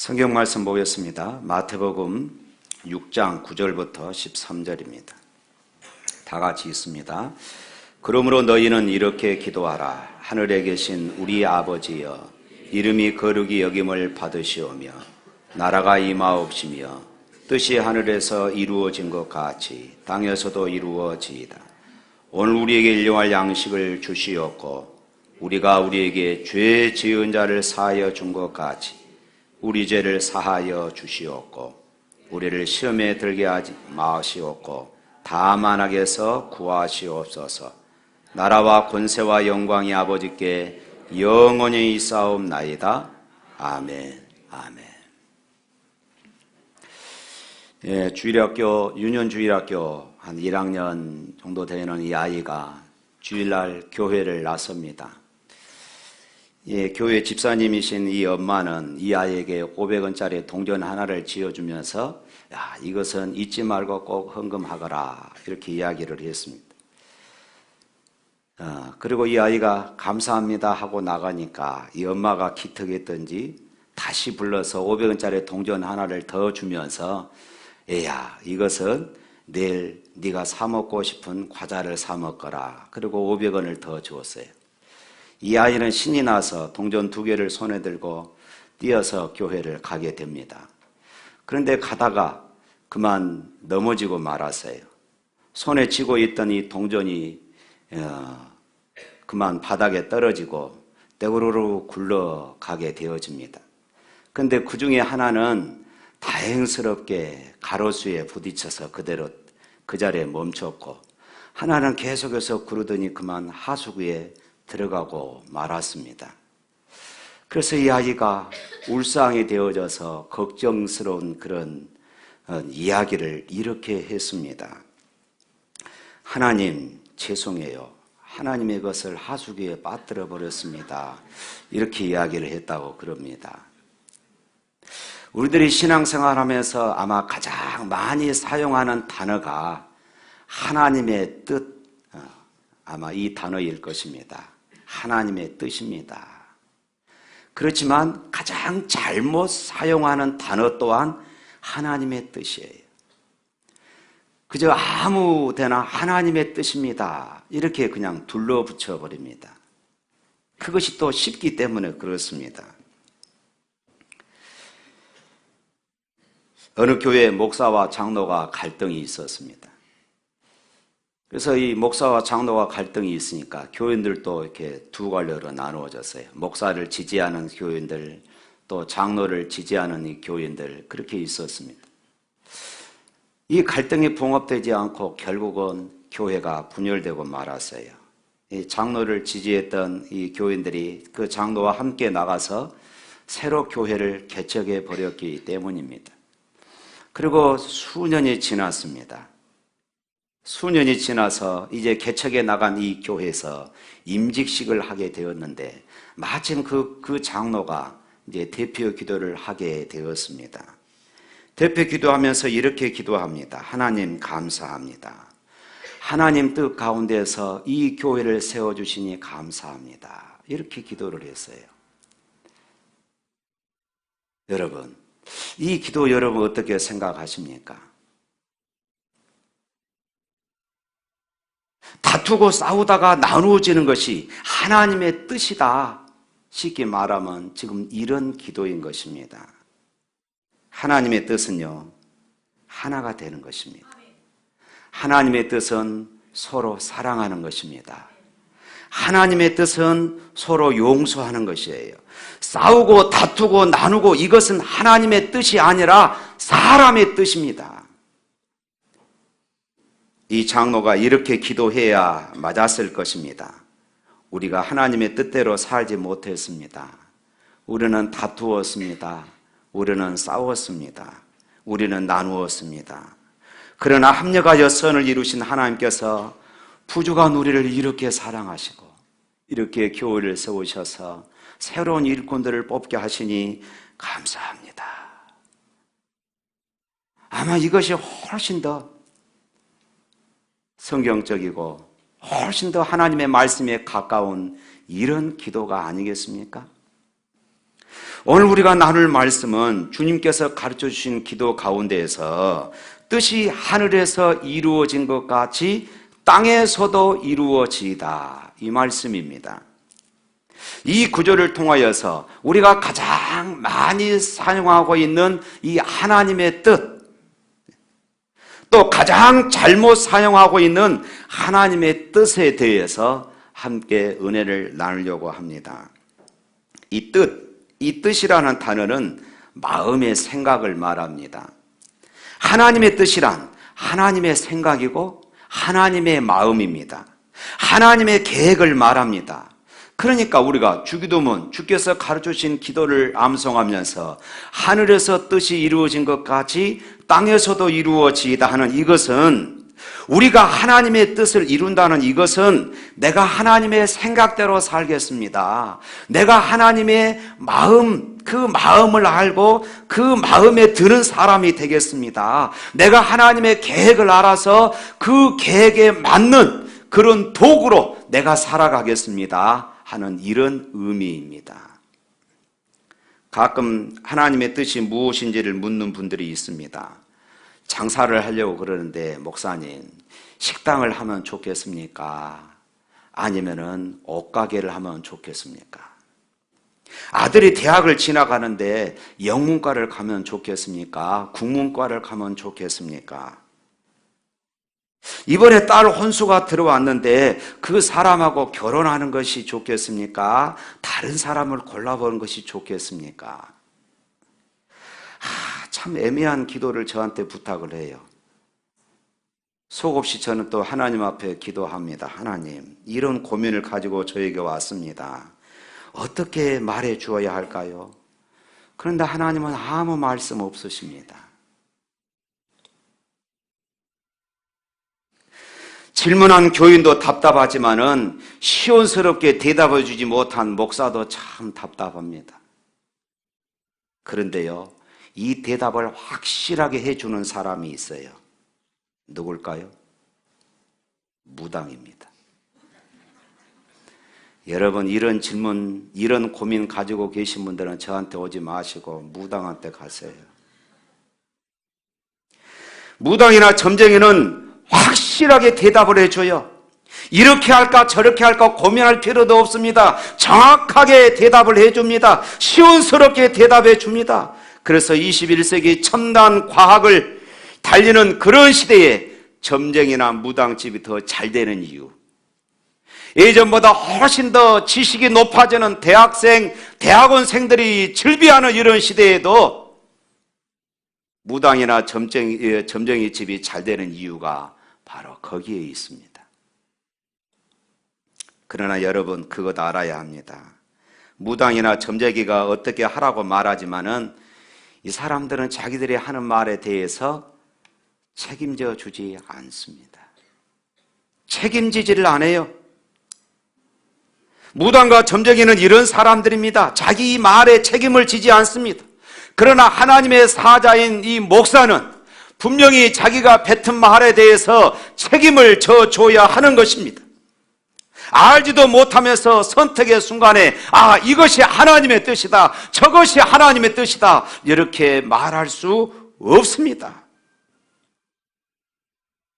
성경 말씀 보겠습니다. 마태복음 6장 9절부터 13절입니다. 다 같이 있습니다. 그러므로 너희는 이렇게 기도하라. 하늘에 계신 우리 아버지여, 이름이 거룩이 여김을 받으시오며, 나라가 임하옵시며, 뜻이 하늘에서 이루어진 것 같이 땅에서도 이루어지이다. 오늘 우리에게 일용할 양식을 주시옵고, 우리가 우리에게 죄 지은 자를 사하여 준 것 같이 우리 죄를 사하여 주시옵고 우리를 시험에 들게 하지 마시옵고 다만 악에서 구하시옵소서. 나라와 권세와 영광이 아버지께 영원히 있사옵나이다. 아멘. 아멘. 예, 주일학교 유년 주일학교 한 1학년 정도 되는 이 아이가 주일날 교회를 나섭니다. 예, 교회 집사님이신 이 엄마는 이 아이에게 500원짜리 동전 하나를 지어주면서 야, 이것은 잊지 말고 꼭 헌금하거라 이렇게 이야기를 했습니다. 어, 그리고 이 아이가 감사합니다 하고 나가니까 이 엄마가 기특했던지 다시 불러서 500원짜리 동전 하나를 더 주면서 애야 이것은 내일 네가 사 먹고 싶은 과자를 사 먹거라 그리고 500원을 더 주었어요. 이 아이는 신이 나서 동전 두 개를 손에 들고 뛰어서 교회를 가게 됩니다. 그런데 가다가 그만 넘어지고 말았어요. 손에 쥐고 있던 이 동전이 어, 그만 바닥에 떨어지고 떼구르르 굴러가게 되어집니다. 근데 그 중에 하나는 다행스럽게 가로수에 부딪혀서 그대로 그 자리에 멈췄고 하나는 계속해서 구르더니 그만 하수구에 들어가고 말았습니다. 그래서 이 아이가 울상이 되어져서 걱정스러운 그런 어, 이야기를 이렇게 했습니다. 하나님, 죄송해요. 하나님의 것을 하수기에 빠뜨려 버렸습니다. 이렇게 이야기를 했다고 그럽니다. 우리들이 신앙생활 하면서 아마 가장 많이 사용하는 단어가 하나님의 뜻, 어, 아마 이 단어일 것입니다. 하나님의 뜻입니다. 그렇지만 가장 잘못 사용하는 단어 또한 하나님의 뜻이에요. 그저 아무 데나 하나님의 뜻입니다. 이렇게 그냥 둘러붙여 버립니다. 그것이 또 쉽기 때문에 그렇습니다. 어느 교회 목사와 장로가 갈등이 있었습니다. 그래서 이 목사와 장로가 갈등이 있으니까 교인들도 이렇게 두 갈래로 나누어졌어요. 목사를 지지하는 교인들, 또 장로를 지지하는 이 교인들, 그렇게 있었습니다. 이 갈등이 봉합되지 않고 결국은 교회가 분열되고 말았어요. 이 장로를 지지했던 이 교인들이 그 장로와 함께 나가서 새로 교회를 개척해 버렸기 때문입니다. 그리고 수년이 지났습니다. 수년이 지나서 이제 개척에 나간 이 교회에서 임직식을 하게 되었는데 마침 그, 그 장로가 이제 대표 기도를 하게 되었습니다. 대표 기도하면서 이렇게 기도합니다. 하나님 감사합니다. 하나님 뜻 가운데서 이 교회를 세워주시니 감사합니다. 이렇게 기도를 했어요. 여러분, 이 기도 여러분 어떻게 생각하십니까? 다투고 싸우다가 나누어지는 것이 하나님의 뜻이다. 쉽게 말하면 지금 이런 기도인 것입니다. 하나님의 뜻은요, 하나가 되는 것입니다. 하나님의 뜻은 서로 사랑하는 것입니다. 하나님의 뜻은 서로 용서하는 것이에요. 싸우고 다투고 나누고 이것은 하나님의 뜻이 아니라 사람의 뜻입니다. 이 장로가 이렇게 기도해야 맞았을 것입니다. 우리가 하나님의 뜻대로 살지 못했습니다. 우리는 다투었습니다. 우리는 싸웠습니다. 우리는 나누었습니다. 그러나 합력하여 선을 이루신 하나님께서 부족한 우리를 이렇게 사랑하시고 이렇게 교회를 세우셔서 새로운 일꾼들을 뽑게 하시니 감사합니다. 아마 이것이 훨씬 더 성경적이고 훨씬 더 하나님의 말씀에 가까운 이런 기도가 아니겠습니까? 오늘 우리가 나눌 말씀은 주님께서 가르쳐 주신 기도 가운데에서 뜻이 하늘에서 이루어진 것 같이 땅에서도 이루어지이다. 이 말씀입니다. 이 구절을 통하여서 우리가 가장 많이 사용하고 있는 이 하나님의 뜻, 또 가장 잘못 사용하고 있는 하나님의 뜻에 대해서 함께 은혜를 나누려고 합니다. 이 뜻, 이 뜻이라는 단어는 마음의 생각을 말합니다. 하나님의 뜻이란 하나님의 생각이고 하나님의 마음입니다. 하나님의 계획을 말합니다. 그러니까 우리가 주기도문 주께서 가르쳐 주신 기도를 암송하면서 하늘에서 뜻이 이루어진 것 같이 땅에서도 이루어지다 하는 이것은 우리가 하나님의 뜻을 이룬다는 이것은 내가 하나님의 생각대로 살겠습니다. 내가 하나님의 마음, 그 마음을 알고 그 마음에 드는 사람이 되겠습니다. 내가 하나님의 계획을 알아서 그 계획에 맞는 그런 도구로 내가 살아가겠습니다. 하는 이런 의미입니다. 가끔 하나님의 뜻이 무엇인지를 묻는 분들이 있습니다. 장사를 하려고 그러는데 목사님 식당을 하면 좋겠습니까? 아니면은 옷가게를 하면 좋겠습니까? 아들이 대학을 지나가는데 영문과를 가면 좋겠습니까? 국문과를 가면 좋겠습니까? 이번에 딸 혼수가 들어왔는데 그 사람하고 결혼하는 것이 좋겠습니까? 다른 사람을 골라보는 것이 좋겠습니까? 아, 참 애매한 기도를 저한테 부탁을 해요. 속없이 저는 또 하나님 앞에 기도합니다. 하나님, 이런 고민을 가지고 저에게 왔습니다. 어떻게 말해 주어야 할까요? 그런데 하나님은 아무 말씀 없으십니다. 질문한 교인도 답답하지만은 시원스럽게 대답해 주지 못한 목사도 참 답답합니다. 그런데요, 이 대답을 확실하게 해주는 사람이 있어요. 누굴까요? 무당입니다. 여러분, 이런 질문, 이런 고민 가지고 계신 분들은 저한테 오지 마시고 무당한테 가세요. 무당이나 점쟁이는 확실하게 대답을 해줘요. 이렇게 할까 저렇게 할까 고민할 필요도 없습니다. 정확하게 대답을 해줍니다. 시원스럽게 대답해 줍니다. 그래서 21세기 첨단 과학을 달리는 그런 시대에 점쟁이나 무당집이 더 잘 되는 이유. 예전보다 훨씬 더 지식이 높아지는 대학생, 대학원생들이 즐비하는 이런 시대에도 무당이나 점쟁이, 예, 점쟁이 집이 잘 되는 이유가 바로 거기에 있습니다. 그러나 여러분, 그것 알아야 합니다. 무당이나 점쟁이가 어떻게 하라고 말하지만은 이 사람들은 자기들이 하는 말에 대해서 책임져 주지 않습니다. 책임지지를 안 해요. 무당과 점쟁이는 이런 사람들입니다. 자기 말에 책임을 지지 않습니다. 그러나 하나님의 사자인 이 목사는 분명히 자기가 뱉은 말에 대해서 책임을 져줘야 하는 것입니다. 알지도 못하면서 선택의 순간에 아 이것이 하나님의 뜻이다 저것이 하나님의 뜻이다 이렇게 말할 수 없습니다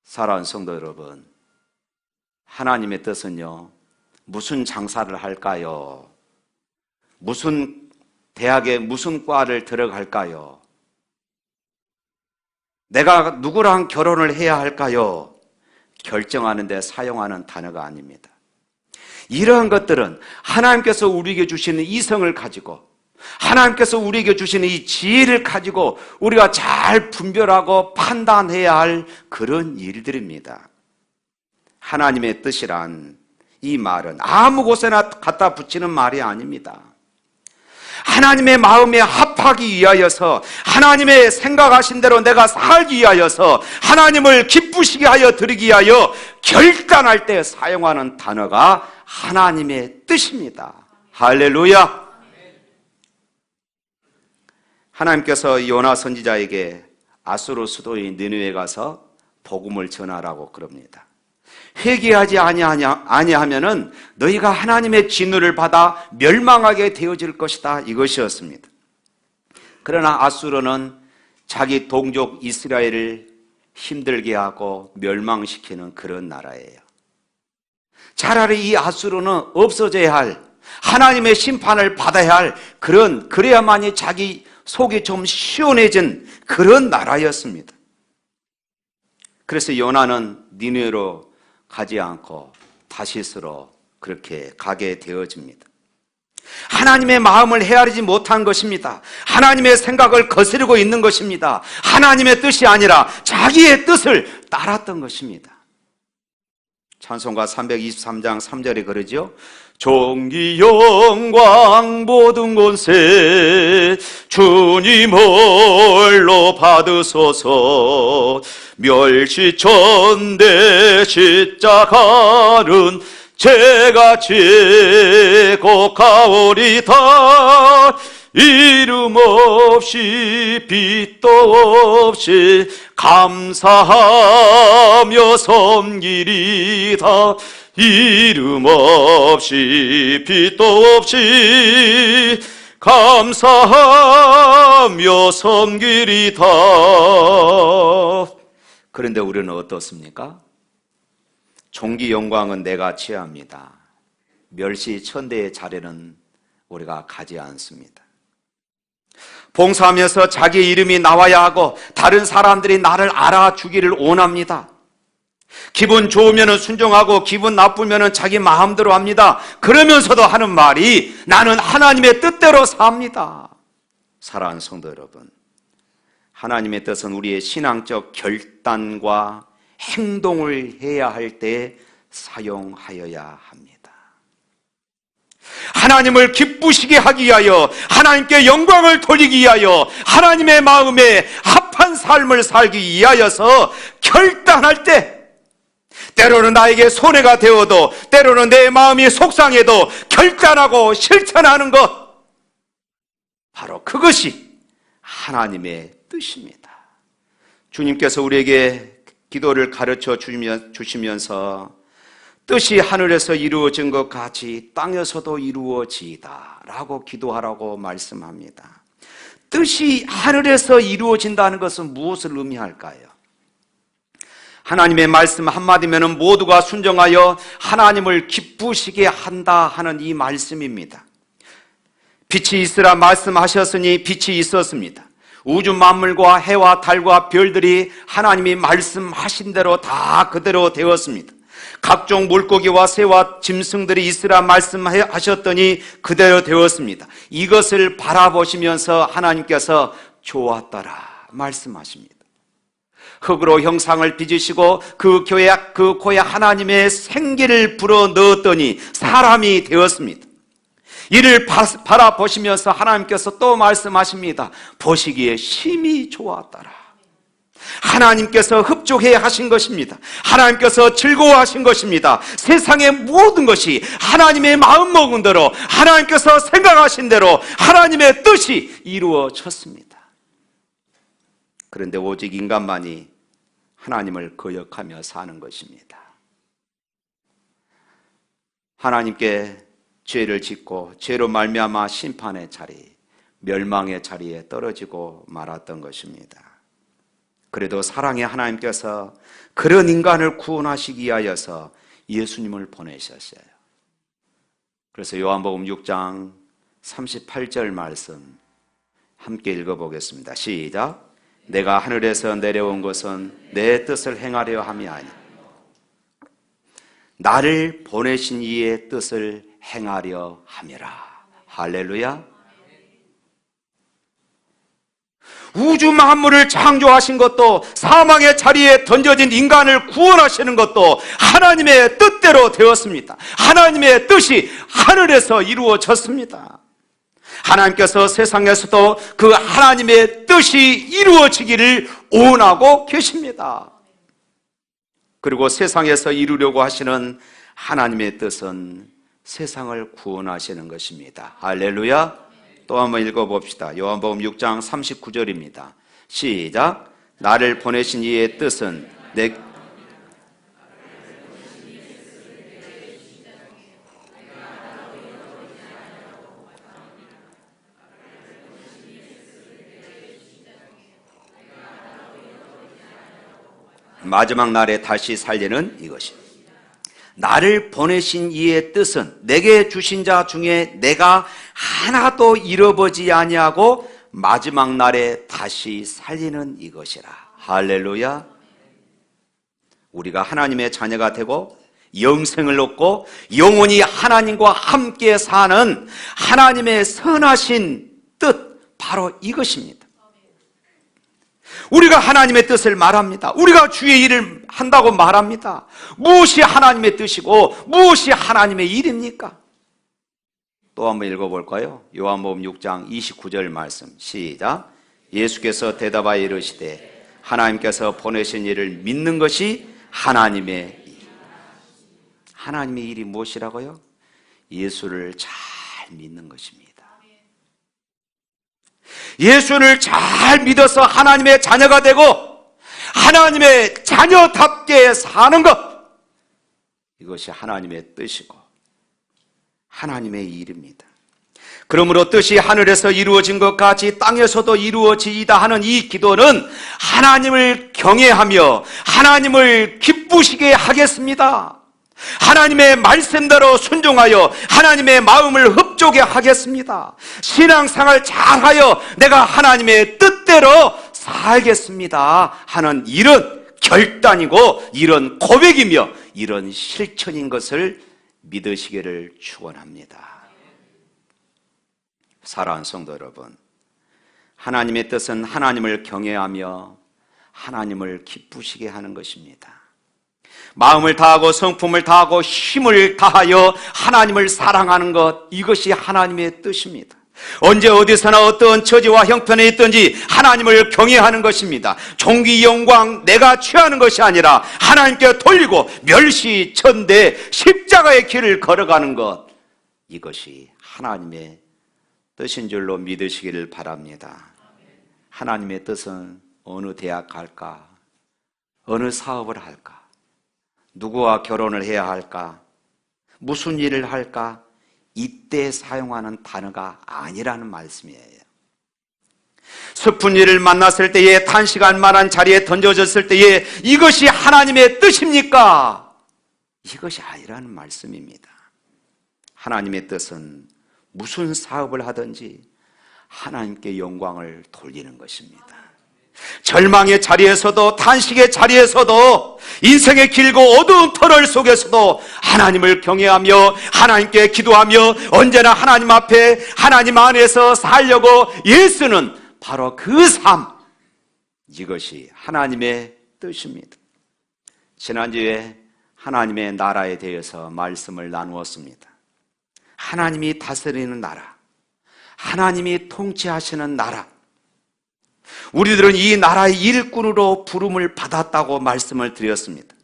사랑하는 성도 여러분 하나님의 뜻은요 무슨 장사를 할까요? 무슨 대학에 무슨 과를 들어갈까요? 내가 누구랑 결혼을 해야 할까요? 결정하는데 사용하는 단어가 아닙니다. 이러한 것들은 하나님께서 우리에게 주시는 이성을 가지고 하나님께서 우리에게 주시는 이 지혜를 가지고 우리가 잘 분별하고 판단해야 할 그런 일들입니다. 하나님의 뜻이란 이 말은 아무 곳에나 갖다 붙이는 말이 아닙니다. 하나님의 마음에 합하기 위하여서 하나님의 생각하신 대로 내가 살기 위하여서 하나님을 기쁘시게 하여 드리기 위하여 결단할 때 사용하는 단어가 하나님의 뜻입니다. 할렐루야. 하나님께서 요나 선지자에게 아수르 수도인 느느웨 가서 복음을 전하라고 그럽니다. 회개하지 아니하냐 아니하면은 너희가 하나님의 진노를 받아 멸망하게 되어질 것이다 이것이었습니다. 그러나 아수르는 자기 동족 이스라엘을 힘들게 하고 멸망시키는 그런 나라예요. 차라리 이 아수르는 없어져야 할 하나님의 심판을 받아야 할 그런 그래야만이 자기 속이 좀 시원해진 그런 나라였습니다. 그래서 요나는 니네로 가지 않고 다시스로 그렇게 가게 되어집니다. 하나님의 마음을 헤아리지 못한 것입니다. 하나님의 생각을 거스르고 있는 것입니다. 하나님의 뜻이 아니라 자기의 뜻을 따랐던 것입니다. 찬송가 323장 3절에 그러죠. 종기 영광 모든 권세 주님 홀로 받으소서. 멸시 천대 십자가는 제가 제곡하오리다. 이름 없이 빛도 없이 감사하며 섬기리다 이름 없이 빛도 없이 감사하며 섬기리다 그런데 우리는 어떻습니까? 종기 영광은 내가 취합니다. 멸시 천대의 자리는 우리가 가지 않습니다. 봉사하면서 자기 이름이 나와야 하고 다른 사람들이 나를 알아주기를 원합니다. 기분 좋으면 순종하고 기분 나쁘면 자기 마음대로 합니다. 그러면서도 하는 말이 나는 하나님의 뜻대로 삽니다. 사랑하는 성도 여러분, 하나님의 뜻은 우리의 신앙적 결단과 행동을 해야 할 때 사용하여야 합니다. 하나님을 기쁘시게 하기 위하여 하나님께 영광을 돌리기 위하여 하나님의 마음에 합한 삶을 살기 위하여서 결단할 때 때로는 나에게 손해가 되어도 때로는 내 마음이 속상해도 결단하고 실천하는 것 바로 그것이 하나님의 뜻입니다. 주님께서 우리에게 기도를 가르쳐 주시면서 뜻이 하늘에서 이루어진 것 같이 땅에서도 이루어지이다 라고 기도하라고 말씀합니다. 뜻이 하늘에서 이루어진다는 것은 무엇을 의미할까요? 하나님의 말씀 한마디면 모두가 순정하여 하나님을 기쁘시게 한다 하는 이 말씀입니다. 빛이 있으라 말씀하셨으니 빛이 있었습니다. 우주 만물과 해와 달과 별들이 하나님이 말씀하신 대로 다 그대로 되었습니다. 각종 물고기와 새와 짐승들이 있으라 말씀하셨더니 그대로 되었습니다. 이것을 바라보시면서 하나님께서 좋았더라 말씀하십니다. 흙으로 형상을 빚으시고 그 교회 그 코에 하나님의 생기를 불어 넣었더니 사람이 되었습니다. 이를 바라보시면서 하나님께서 또 말씀하십니다. 보시기에 심히 좋았더라. 하나님께서 흡족해 하신 것입니다. 하나님께서 즐거워하신 것입니다. 세상의 모든 것이 하나님의 마음 먹은 대로 하나님께서 생각하신 대로 하나님의 뜻이 이루어졌습니다. 그런데 오직 인간만이 하나님을 거역하며 사는 것입니다. 하나님께 죄를 짓고 죄로 말미암아 심판의 자리, 멸망의 자리에 떨어지고 말았던 것입니다. 그래도 사랑의 하나님께서 그런 인간을 구원하시기 위하여서 예수님을 보내셨어요. 그래서 요한복음 6장 38절 말씀 함께 읽어보겠습니다. 시작. 내가 하늘에서 내려온 것은 내 뜻을 행하려 함이 아니 나를 보내신 이의 뜻을 행하려 함이라. 할렐루야. 우주 만물을 창조하신 것도 사망의 자리에 던져진 인간을 구원하시는 것도 하나님의 뜻대로 되었습니다. 하나님의 뜻이 하늘에서 이루어졌습니다. 하나님께서 세상에서도 그 하나님의 뜻이 이루어지기를 원하고 계십니다. 그리고 세상에서 이루려고 하시는 하나님의 뜻은 세상을 구원하시는 것입니다. 할렐루야. 또 한번 읽어봅시다. 요한복음 6장 39절입니다. 시작. 나를 보내신 이의 뜻은 내 마지막 날에 다시 살리는 이것이. 나를 보내신 이의 뜻은 내게 주신 자 중에 내가 하나도 잃어버지 아니하고 마지막 날에 다시 살리는 이것이라. 할렐루야. 우리가 하나님의 자녀가 되고 영생을 얻고 영원히 하나님과 함께 사는 하나님의 선하신 뜻 바로 이것입니다. 우리가 하나님의 뜻을 말합니다. 우리가 주의 일을 한다고 말합니다. 무엇이 하나님의 뜻이고 무엇이 하나님의 일입니까? 또 한번 읽어볼까요? 요한복음 6장 29절 말씀 시작 예수께서 대답하여 이르시되 하나님께서 보내신 일을 믿는 것이 하나님의 일 하나님의 일이 무엇이라고요? 예수를 잘 믿는 것입니다. 예수를 잘 믿어서 하나님의 자녀가 되고 하나님의 자녀답게 사는 것 이것이 하나님의 뜻이고 하나님의 일입니다. 그러므로 뜻이 하늘에서 이루어진 것 같이 땅에서도 이루어지이다 하는 이 기도는 하나님을 경외하며 하나님을 기쁘시게 하겠습니다. 하나님의 말씀대로 순종하여 하나님의 마음을 흡족해 하겠습니다. 신앙생활 잘하여 내가 하나님의 뜻대로 살겠습니다. 하는 이런 결단이고 이런 고백이며 이런 실천인 것을 믿으시기를 축원합니다. 사랑하는 성도 여러분, 하나님의 뜻은 하나님을 경외하며 하나님을 기쁘시게 하는 것입니다. 마음을 다하고 성품을 다하고 힘을 다하여 하나님을 사랑하는 것 이것이 하나님의 뜻입니다. 언제 어디서나 어떤 처지와 형편에 있든지 하나님을 경외하는 것입니다. 종기 영광 내가 취하는 것이 아니라 하나님께 돌리고 멸시 천대 십자가의 길을 걸어가는 것 이것이 하나님의 뜻인 줄로 믿으시기를 바랍니다. 하나님의 뜻은 어느 대학 갈까? 어느 사업을 할까? 누구와 결혼을 해야 할까? 무슨 일을 할까? 이때 사용하는 단어가 아니라는 말씀이에요. 일을 만났을 때에 단시간만한 자리에 던져졌을 때에 이것이 하나님의 뜻입니까? 이것이 아니라는 말씀입니다. 하나님의 뜻은 무슨 사업을 하든지 하나님께 영광을 돌리는 것입니다. 절망의 자리에서도 탄식의 자리에서도 인생의 길고 어두운 터널 속에서도 하나님을 경외하며 하나님께 기도하며 언제나 하나님 앞에 하나님 안에서 살려고 예수는 바로 그 삶. 이것이 하나님의 뜻입니다. 지난주에 하나님의 나라에 대해서 말씀을 나누었습니다. 하나님이 다스리는 나라, 하나님이 통치하시는 나라, 우리들은 이 나라의 일꾼으로 부름을 받았다고 말씀을 드렸습니다.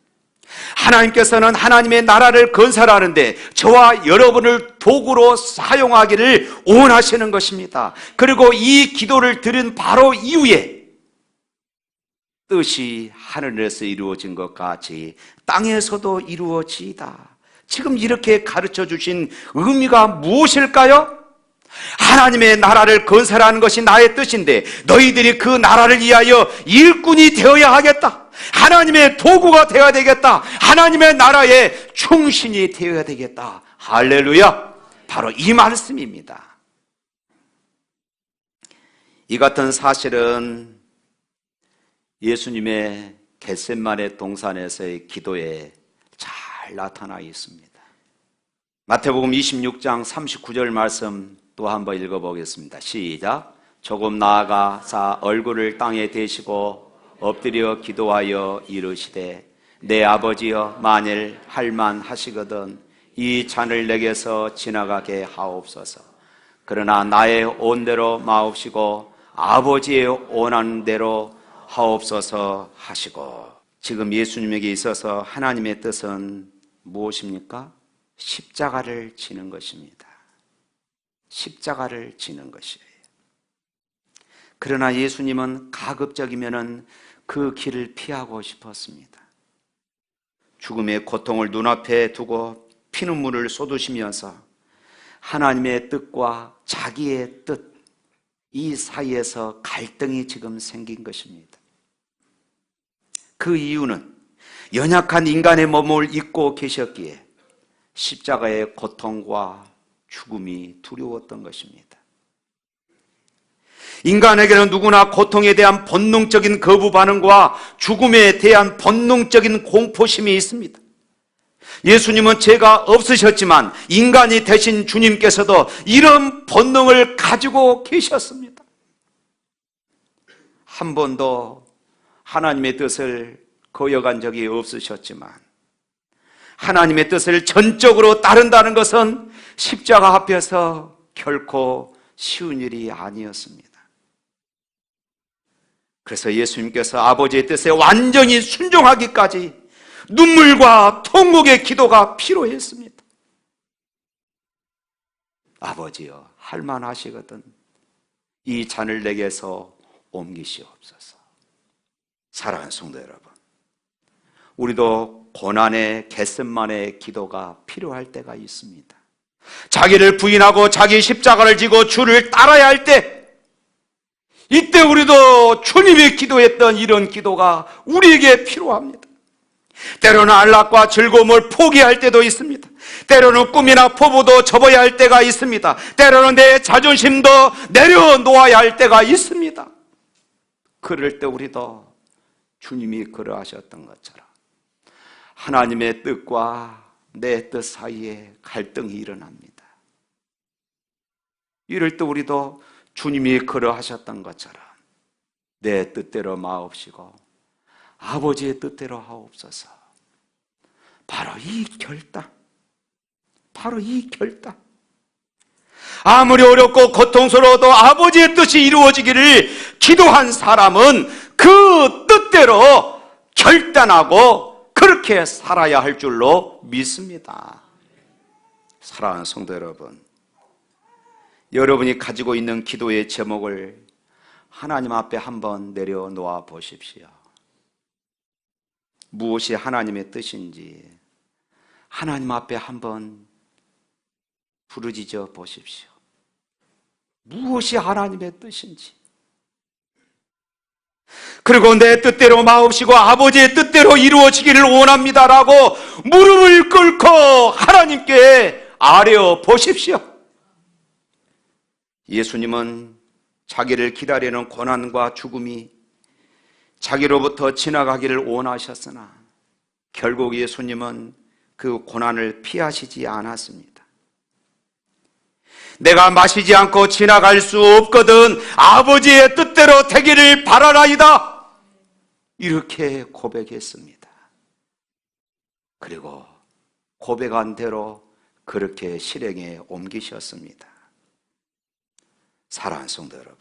하나님께서는 하나님의 나라를 건설하는데 저와 여러분을 도구로 사용하기를 원하시는 것입니다. 그리고 이 기도를 들은 바로 이후에 뜻이 하늘에서 이루어진 것 같이 땅에서도 이루어지이다. 지금 이렇게 가르쳐 주신 의미가 무엇일까요? 하나님의 나라를 건설하는 것이 나의 뜻인데 너희들이 그 나라를 위하여 일꾼이 되어야 하겠다. 하나님의 도구가 되어야 되겠다. 하나님의 나라의 충신이 되어야 되겠다. 할렐루야. 바로 이 말씀입니다. 이 같은 사실은 예수님의 겟셋만의 동산에서의 기도에 잘 나타나 있습니다. 마태복음 26장 39절 말씀 또 한번 읽어보겠습니다. 시작. 조금 나아가 사 얼굴을 땅에 대시고 엎드려 기도하여 이르시되 내 아버지여 만일 할만 하시거든 이 잔을 내게서 지나가게 하옵소서. 그러나 나의 온대로 마옵시고 아버지의 원하는 대로 하옵소서 하시고 지금 예수님에게 있어서 하나님의 뜻은 무엇입니까? 십자가를 지는 것입니다. 십자가를 지는 것이에요. 그러나 예수님은 가급적이면은 그 길을 피하고 싶었습니다. 죽음의 고통을 눈앞에 두고 피눈물을 쏟으시면서 하나님의 뜻과 자기의 뜻, 이 사이에서 갈등이 지금 생긴 것입니다. 그 이유는 연약한 인간의 몸을 입고 계셨기에 십자가의 고통과 죽음이 두려웠던 것입니다. 인간에게는 누구나 고통에 대한 본능적인 거부 반응과 죽음에 대한 본능적인 공포심이 있습니다. 예수님은 죄가 없으셨지만 인간이 되신 주님께서도 이런 본능을 가지고 계셨습니다. 한 번도 하나님의 뜻을 거여간 적이 없으셨지만 하나님의 뜻을 전적으로 따른다는 것은 십자가 앞에서 결코 쉬운 일이 아니었습니다. 그래서 예수님께서 아버지의 뜻에 완전히 순종하기까지 눈물과 통곡의 기도가 필요했습니다. 아버지여, 할만하시거든. 이 잔을 내게서 옮기시옵소서. 사랑하는 성도 여러분. 우리도 고난의 개슴만의 기도가 필요할 때가 있습니다. 자기를 부인하고 자기 십자가를 지고 주를 따라야 할 때, 이때 우리도 주님이 기도했던 이런 기도가 우리에게 필요합니다. 때로는 안락과 즐거움을 포기할 때도 있습니다. 때로는 꿈이나 포부도 접어야 할 때가 있습니다. 때로는 내 자존심도 내려놓아야 할 때가 있습니다. 그럴 때 우리도 주님이 그러하셨던 것처럼 하나님의 뜻과 내 뜻 사이에 갈등이 일어납니다. 이럴 때 우리도 주님이 그러하셨던 것처럼 내 뜻대로 마옵시고 아버지의 뜻대로 하옵소서. 바로 이 결단. 바로 이 결단. 아무리 어렵고 고통스러워도 아버지의 뜻이 이루어지기를 기도한 사람은 그 뜻대로 결단하고 그렇게 살아야 할 줄로 믿습니다. 사랑하는 성도 여러분, 여러분이 가지고 있는 기도의 제목을 하나님 앞에 한번 내려놓아 보십시오. 무엇이 하나님의 뜻인지 하나님 앞에 한번 부르짖어 보십시오. 무엇이 하나님의 뜻인지. 그리고 내 뜻대로 마옵시고 아버지의 뜻대로 이루어지기를 원합니다라고 무릎을 꿇고 하나님께 아뢰어 보십시오. 예수님은 자기를 기다리는 고난과 죽음이 자기로부터 지나가기를 원하셨으나 결국 예수님은 그 고난을 피하시지 않았습니다. 내가 마시지 않고 지나갈 수 없거든 아버지의 뜻대로 되기를 바라나이다. 이렇게 고백했습니다. 그리고 고백한 대로 그렇게 실행에 옮기셨습니다. 사랑하는 성도 여러분,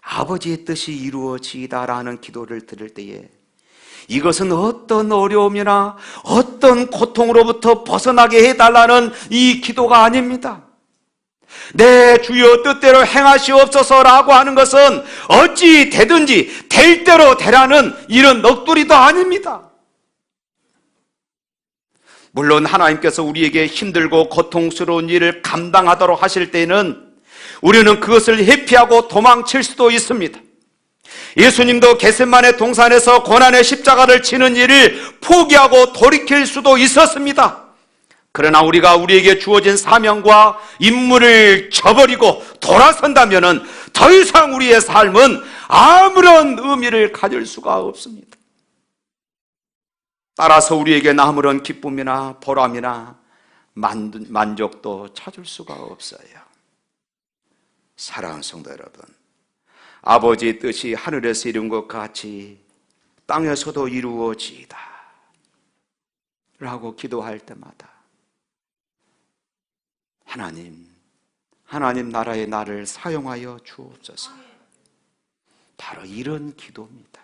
아버지의 뜻이 이루어지다라는 기도를 들을 때에 이것은 어떤 어려움이나 어떤 고통으로부터 벗어나게 해달라는 이 기도가 아닙니다. 내 주여 뜻대로 행하시옵소서라고 하는 것은 어찌 되든지 될 대로 되라는 이런 넋두리도 아닙니다. 물론 하나님께서 우리에게 힘들고 고통스러운 일을 감당하도록 하실 때는 우리는 그것을 회피하고 도망칠 수도 있습니다. 예수님도 겟셋만의 동산에서 고난의 십자가를 치는 일을 포기하고 돌이킬 수도 있었습니다. 그러나 우리가 우리에게 주어진 사명과 임무를 저버리고 돌아선다면 더 이상 우리의 삶은 아무런 의미를 가질 수가 없습니다. 따라서 우리에게 아무런 기쁨이나 보람이나 만족도 찾을 수가 없어요. 사랑하는 성도 여러분, 아버지의 뜻이 하늘에서 이룬 것 같이 땅에서도 이루어지이다. 라고 기도할 때마다 하나님, 하나님 나라의 나를 사용하여 주옵소서. 바로 이런 기도입니다.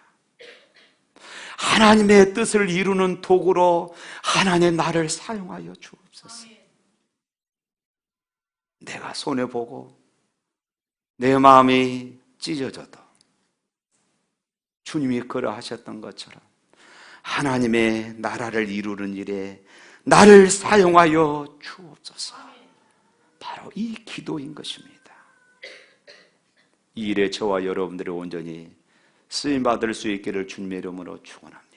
하나님의 뜻을 이루는 도구로 하나님의 나를 사용하여 주옵소서. 내가 손해보고 내 마음이 찢어져도 주님이 그러 하셨던 것처럼 하나님의 나라를 이루는 일에 나를 사용하여 주옵소서. 바로 이 기도인 것입니다. 이 일에 저와 여러분들이 온전히 쓰임 받을 수 있기를 주님의 이름으로 축원합니다.